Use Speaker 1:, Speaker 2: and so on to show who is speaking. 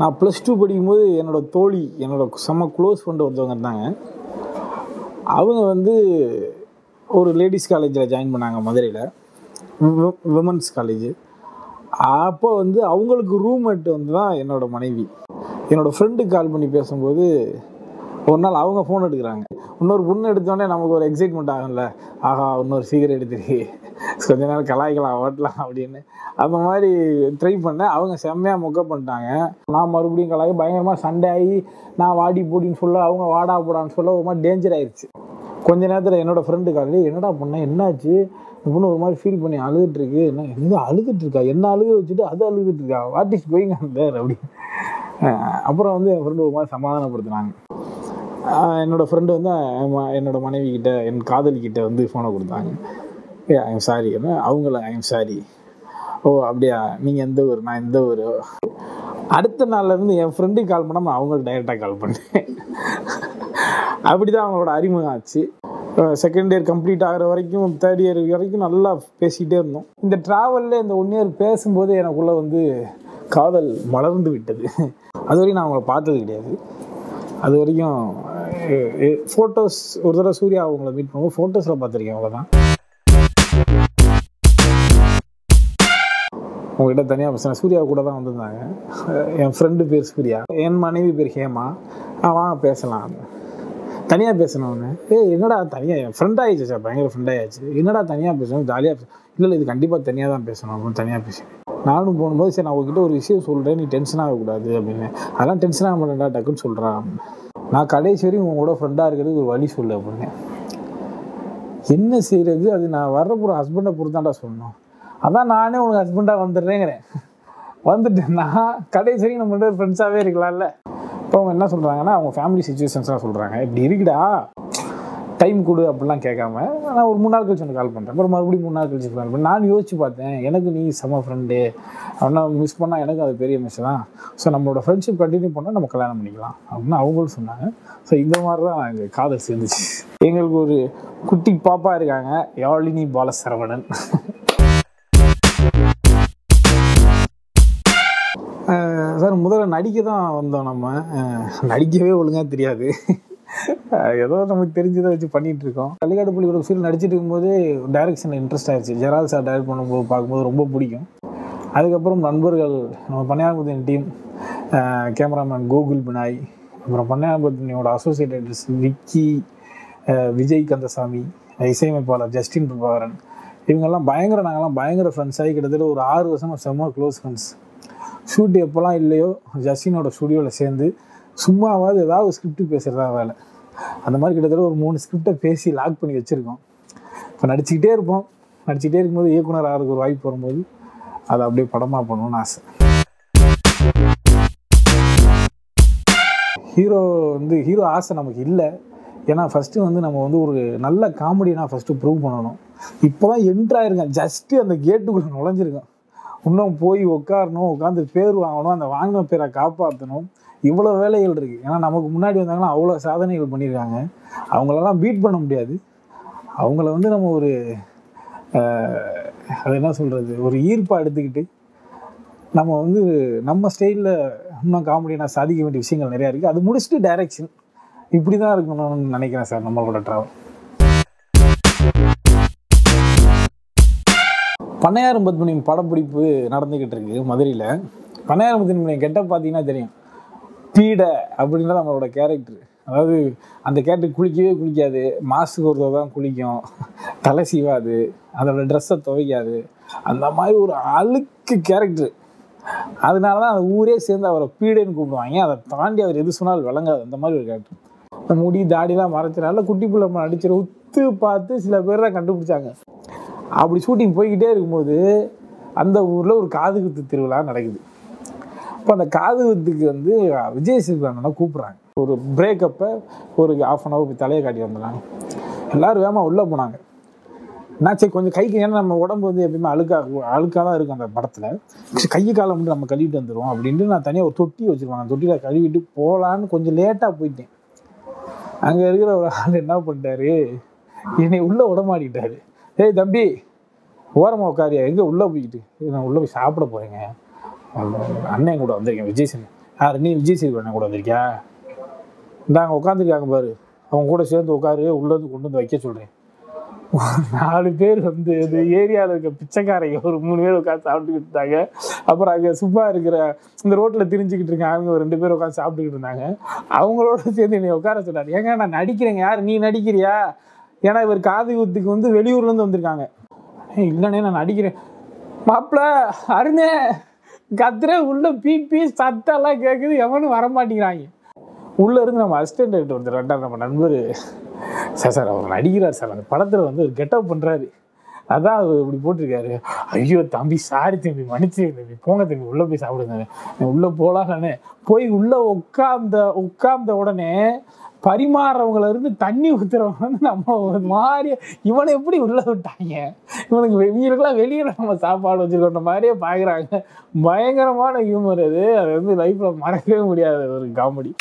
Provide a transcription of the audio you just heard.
Speaker 1: நான் plus two படிக்கும்போது என்னோட தோழி என்னோட செம்ம க்ளோஸ் ஃப்ரெண்டு ஒருத்தவங்க இருந்தாங்க. அவங்க வந்து ஒரு லேடிஸ் காலேஜில் ஜாயின் பண்ணாங்க மதுரையில். விமன்ஸ் காலேஜ் அப்போ வந்து அவங்களுக்கு ரூம்மேட் வந்து தான் என்னோட மனைவி. என்னோடய ஃப்ரெண்டுக்கு கால் பண்ணி பேசும்போது ஒரு நாள் அவங்க ஃபோன் எடுக்கிறாங்க. இன்னொரு பொண்ணு எடுத்தோடனே நமக்கு ஒரு எக்ஸைட்மெண்ட் ஆகும்ல. ஆஹா இன்னொரு சீக்கிரம் எடுத்துருக்கு. கொஞ்ச நேரம் கலாய்க்கலாம் ஓட்டலாம் அப்படின்னு. அந்த மாதிரி ட்ரை பண்ணேன். அவங்க செம்மையாக மொக்க பண்ணிட்டாங்க. நான் மறுபடியும் கலாய் பயங்கரமாக சண்டை ஆகி நான் வாடி போடின்னு சொல்ல அவங்க வாடா போடான்னு சொல்ல ஒரு மாதிரி டேஞ்சர் ஆயிடுச்சு கொஞ்ச நேரத்தில் என்னோடய ஃப்ரெண்டு காலையில் என்னடா பண்ண என்னாச்சு? இந்த பொண்ணு ஒரு மாதிரி ஃபீல் பண்ணி அழுதுட்டுருக்கு. என்ன இது அழுதுட்டுருக்கா? என்ன அழுக வச்சுட்டு அது அழுதுட்டுருக்கா? வாட் இஸ் கோயிங் அந்த அப்படி. அப்புறம் வந்து என் ஃப்ரெண்டு ஒரு மாதிரி சமாதானப்படுத்துனாங்க. என்னோடய என்னோட ஃப்ரெண்டு வந்து என் என்னோட மனைவி கிட்ட என் காதலி கிட்ட வந்து ஃபோனை கொடுத்தாங்க. ஏ ஐம் சாரி அவங்கள ஐம் சாரி ஓ அப்படியா? நீங்கள் எந்த ஊர்? நான் எந்த ஊர்? அடுத்த நாள்லேருந்து என் ஃப்ரெண்டுக்கு கால் பண்ணாமல் அவங்களுக்கு டைரெக்டாக கால் பண்ணேன். அப்படி தான் அவங்களோட அறிமுகம் ஆச்சு. செகண்ட் இயர் கம்ப்ளீட் ஆகிற வரைக்கும் தேர்ட் இயர் வரைக்கும் நல்லா பேசிக்கிட்டே இருந்தோம். இந்த ட்ராவலில் இந்த ஒன் இயர் பேசும்போது எனக்குள்ளே வந்து காதல் மலர்ந்து விட்டது. அது வரைக்கும் நான் அவங்கள பார்த்தது கிடையாது. அது வரைக்கும் ஃபோட்டோஸ் ஒரு தடவை சூர்யா அவங்கள மீட் பண்ணுவோம் ஃபோட்டோஸில் பார்த்துருக்கேன் அவ்வளோதான் உங்ககிட்ட தனியாக பேசுகிறேன் சூர்யா கூட தான் வந்திருந்தாங்க. என் ஃப்ரெண்டு பேர் சூர்யா. என் மனைவி பேர் ஹேமா. ஆ பேசலாம். தனியாக பேசணும்னு ஏ என்னடா தனியாக என் ஃப்ரெண்ட் ஆகிடுச்சு சார். பயங்கர ஃப்ரெண்ட் ஆகிடுச்சு என்னடா தனியாக பேசணும்? ஜாலியாக பேச. இல்லை இல்லை இது கண்டிப்பாக தனியாக தான் பேசணும். அப்படின்னு தனியாக பேசுவேன் நானும் போகும்போது சரி நான் உங்ககிட்ட ஒரு விஷயம் சொல்கிறேன் நீ டென்ஷன் ஆகக்கூடாது அப்படின்னு. அதெல்லாம் டென்ஷன் ஆக மாட்டேன்டா டக்குன்னு சொல்கிறான் நான் கடைசி வரையும் உங்களோட ஃப்ரெண்டாக இருக்கிறது ஒரு வழி சொல்லு அப்படின்னு. என்ன செய்கிறது அது நான் வர்றப்போ ஹஸ்பண்டை பொறுத்தாண்டா சொல்லணும். அதான் நானே உனக்கு ஹஸ்பண்டாக வந்துடுறேங்கிறேன். வந்துட்டேன்னா கடைசி வரைக்கும் நம்ம ரெண்டு ஃப்ரெண்ட்ஸாகவே இருக்கலாம்ல. இப்போ அவங்க என்ன சொல்கிறாங்கன்னா அவங்க ஃபேமிலி சுச்சுவேஷன்ஸ்லாம் சொல்கிறாங்க இப்படி இருக்குடா. டைம் கொடு அப்படிலாம் கேட்காம நான் ஒரு மூணு நாள் கழிச்சு ஒன்று கால் பண்ணுறேன் அப்புறம் மறுபடியும் மூணு நாள் கழிச்சு கால் பண்ணேன் நான் யோசிச்சு பார்த்தேன் எனக்கு நீ செம ஃப்ரெண்டு அப்படின்னா மிஸ் பண்ணால் எனக்கு அது பெரிய மிஸ் தான். ஸோ நம்மளோட ஃப்ரெண்ட்ஷிப் கண்டினியூ பண்ணால் நம்ம கல்யாணம் பண்ணிக்கலாம். அப்படின்னு அவங்களும் சொன்னாங்க. ஸோ இந்த மாதிரி தான் எங்கள் காதல் சேர்ந்துச்சு. எங்களுக்கு ஒரு குட்டி பாப்பா இருக்காங்க யாழினி பாலசரவணன். சார் முதல்ல நடிக்க தான் வந்தோம் நம்ம. நடிக்கவே ஒழுங்காக தெரியாது. ஏதோ நமக்கு தெரிஞ்சதை வச்சு பண்ணிட்டு இருக்கோம் கள்ளிக்காடு கூட ஃபீல் நடிச்சிட்டு இருக்கும்போது டைரக்ஷன் இன்ட்ரெஸ்ட் ஆயிடுச்சு ஜெரால் சார் டைரக்ட் பண்ணும்போது பார்க்கும்போது ரொம்ப பிடிக்கும். அதுக்கப்புறம் நண்பர்கள் நம்ம பன்னியாகுமத்தின் டீம் கேமராமேன் கோகுல் பினாய் அப்புறம் பன்னியாகுமத்தினோட அசோசியேட்டட்ஸ் விக்கி விஜய் கந்தசாமி இசையமைப்பாளர் ஜஸ்டின் பிரபாகரன் இவங்கெல்லாம் பயங்கர நாங்கள்லாம் பயங்கர ஃப்ரெண்ட்ஸ் ஆகி கிட்டத்தட்ட ஒரு ஆறு வருஷமாக செம்ம க்ளோஸ் ஃப்ரெண்ட்ஸ் ஷூட் எப்போல்லாம் இல்லையோ ஜஸ்டினோட ஸ்டுடியோவில் சேர்ந்து சும்மாவாவது ஏதாவது ஸ்கிரிப்ட் பேசுகிறதா வேலை. அந்த மாதிரி கிட்டத்தட்ட ஒரு மூணு ஸ்கிரிப்டை பேசி லாக் பண்ணி வச்சுருக்கோம். இப்போ நடிச்சுக்கிட்டே இருப்போம். நடிச்சுக்கிட்டே இருக்கும்போது இயக்குனர் ஆகிறதுக்கு ஒரு வாய்ப்பு வரும்போது அதை அப்படியே படமாக பண்ணணும்னு ஆசை. ஹீரோ வந்து ஹீரோ ஆசை நமக்கு இல்லை. ஏன்னா ஃபஸ்ட்டு வந்து நம்ம வந்து ஒரு நல்ல காமெடினா ஃபஸ்ட்டு ப்ரூவ் பண்ணணும். இப்போ தான் என்ட்ராயிருக்கேன் ஜஸ்ட்டு அந்த கேட்டுக்குள்ளே நுழைஞ்சிருக்கேன். இன்னும் போய் உட்காரணும் உட்காந்து பேர் வாங்கணும் அந்த வாங்கின பேரை காப்பாற்றணும் இவ்வளோ வேலைகள் இருக்குது ஏன்னா நமக்கு முன்னாடி வந்தாங்கன்னா அவ்வளோ சாதனைகள் பண்ணியிருக்காங்க அவங்களெல்லாம் பீட் பண்ண முடியாது. அவங்கள வந்து நம்ம ஒரு அது என்ன சொல்கிறது ஒரு ஈர்ப்பாக எடுத்துக்கிட்டு நம்ம வந்து நம்ம ஸ்டைலில் இன்னும் காமெடியாக சாதிக்க வேண்டிய விஷயங்கள் நிறையா இருக்குது அது முடிச்சுட்டு டைரக்ஷன் இப்படி தான் இருக்கணும்னு நினைக்கிறேன் சார் நம்மளோட ட்ராவல் பண்ணையாரம் பத்மினியின் படப்பிடிப்பு நடந்துக்கிட்டு இருக்கு மதுரையில். பண்ணையாரம் பத்மினியின் கெட்ட பார்த்தீங்கன்னா தெரியும். பீடை அப்படின்றது நம்மளோட கேரக்டர் அதாவது அந்த கேரக்டர் குளிக்கவே குளிக்காது. மாசுக்கு ஒரு தடவை தான் குளிக்கும். தலை சீவாது. அதோட ட்ரெஸ்ஸை துவைக்காது. அந்த மாதிரி ஒரு அழுக்கு கேரக்டர் அதனால தான் அந்த ஊரே சேர்ந்து அவரை பீடைன்னு கூப்பிடுவாங்க. அதை தாண்டி அவர் எது சொன்னாலும் விளங்காது. அந்த மாதிரி ஒரு கேரக்டர் இந்த முடி தாடிலாம் மறைச்சனால குட்டி பிள்ளை நடிச்சிட உத்து பார்த்து சில பேர் தான் கண்டுபிடிச்சாங்க. அப்படி ஷூட்டிங் போய்கிட்டே இருக்கும்போது அந்த ஊரில் ஒரு காது குத்து திருவிழா நடக்குது. இப்போ அந்த காது குத்துக்கு வந்து விஜய் சேதுபதி கூப்பிட்றாங்க. ஒரு பிரேக்கப்பை ஒரு ஆஃப் அன் ஹவர் தலையை காட்டி வந்துடுறாங்க. எல்லோரும் வேகமாக உள்ளே போனாங்க. நான் சரி கொஞ்சம் கைக்கு ஏன்னா நம்ம உடம்பு வந்து எப்பயுமே அழுக்காக அழுக்காக தான் இருக்கும் அந்த படத்தில். கை காலை மட்டும் நம்ம கழுவிட்டு வந்துடுவோம் அப்படின்ட்டு நான் தனியாக ஒரு தொட்டி வச்சுருவாங்க அந்த தொட்டியில் கழுவிட்டு போகலான்னு கொஞ்சம் லேட்டாக போயிட்டேன். அங்கே இருக்கிற ஒரு ஆள் என்ன பண்ணிட்டாரு? என்னை உள்ளே உடமாடிட்டாரு ஏய் தம்பி ஓரமாக உட்காரியா? எங்கே உள்ளே போய்கிட்டு நான் உள்ளே போய் சாப்பிட போகிறேங்க அண்ணன் கூட வந்திருக்கேன். விஜய் சேன். யார் நீ விஜய் சேதுபதி கூட வந்திருக்கியா? இந்தாங்க உட்காந்துருக்காங்க பாரு. அவங்க கூட சேர்ந்து உட்காரு உள்ளேருந்து கொண்டு வந்து வைக்க சொல்கிறேன் நாலு பேர் வந்து இந்த ஏரியாவில் இருக்க பிச்சைக்காரங்க ஒரு மூணு பேர் உட்காந்து சாப்பிட்டுக்கிட்டு இருந்தாங்க. அப்புறம் அங்கே சும்மா இருக்கிற இந்த ரோட்டில் திரிஞ்சுக்கிட்டு இருக்க அவங்க ஒரு ரெண்டு பேர் உட்காந்து சாப்பிட்டுக்கிட்டு இருந்தாங்க. அவங்களோட சேர்ந்து என்னை உட்கார சொன்னார். ஏங்க நான் நடிக்கிறேங்க. யார் நீ நடிக்கிறியா? ஏன்னா இவர் காது குத்துக்கு வந்து வெளியூர்லேருந்து வந்திருக்காங்க. இல்லைண்ணே நான் நடிக்கிறேன். மாப்பிள்ள அருணே! கத்துற உள்ள பிபி சத்தெல்லாம் கேட்குது எவனும் வர மாட்டேங்கிறாங்க இருந்து நம்ம அசிஸ்டன்ட் டைரக்டர் ஒருத்தர் ரெண்டார் நம்ம நண்பர். சார் சார் அவர் நடிக்கிறார் சார். அந்த படத்தில் வந்து ஒரு கெட்டப் பண்ணுறாரு அதான் அவர் இப்படி போட்டிருக்காரு. ஐயோ தம்பி சாரி தம்பி மன்னிச்சு தம்பி. போங்க தம்பி உள்ளே போய் சாப்பிடுங்க உள்ளே போகலான்னு போய் உள்ளே உட்காந்த உட்கார்ந்த உடனே பரிமாறுறவங்கள இருந்து தண்ணி ஊத்துறவங்க வந்து நம்ம ஒரு மாதிரி இவனை எப்படி உள்ளே விட்டாங்க? இவனுக்கு வெ- இவனுக்கெல்லாம் வெளியே நம்ம சாப்பாடு வச்சுருக்கோன்ற மாதிரியே பார்க்குறாங்க பயங்கரமான ஹியூமர் அது. அது வந்து லைஃப்பில் மறக்கவே முடியாத ஒரு காமெடி